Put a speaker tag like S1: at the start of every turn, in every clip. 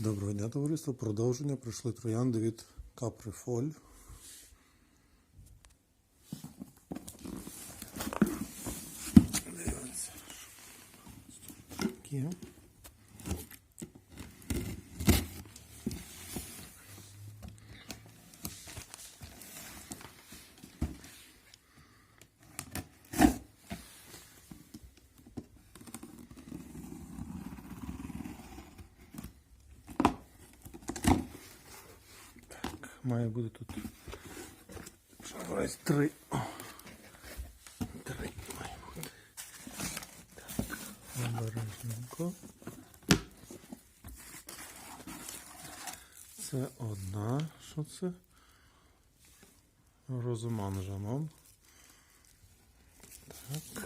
S1: Доброго дня, товариство. Продовження прийшли троянди від Каприфоль. Дивіться. Має бути тут. Ось три. Три має бути. Так. Обережненько. Це одна. Що це? Розуман жаном. Так.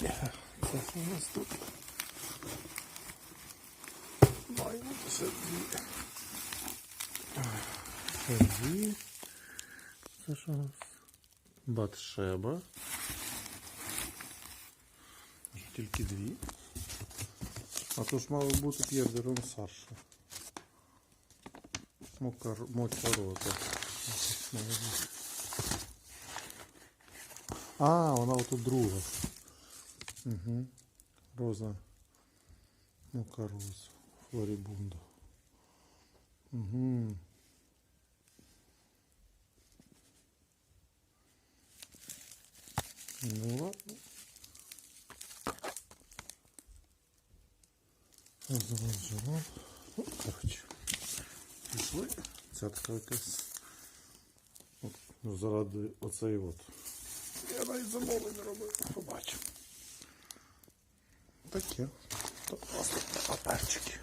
S1: Це що у нас тут? Має бути дві. Дві. Це що у нас? Батшеба. Тільки дві. А то ж мало бути П'єр де Ронсарша. Мокар... Моцарота. А, вона отут друга. Угу. Роза. Мокароз. Флорибунда. Угу. Ну ладно. Заводжено. Ну, коротше. Пішли. Ця така якась. Заради оцей от. Я навіть замовлення робив. Побачимо. Таке. То просто паперчики.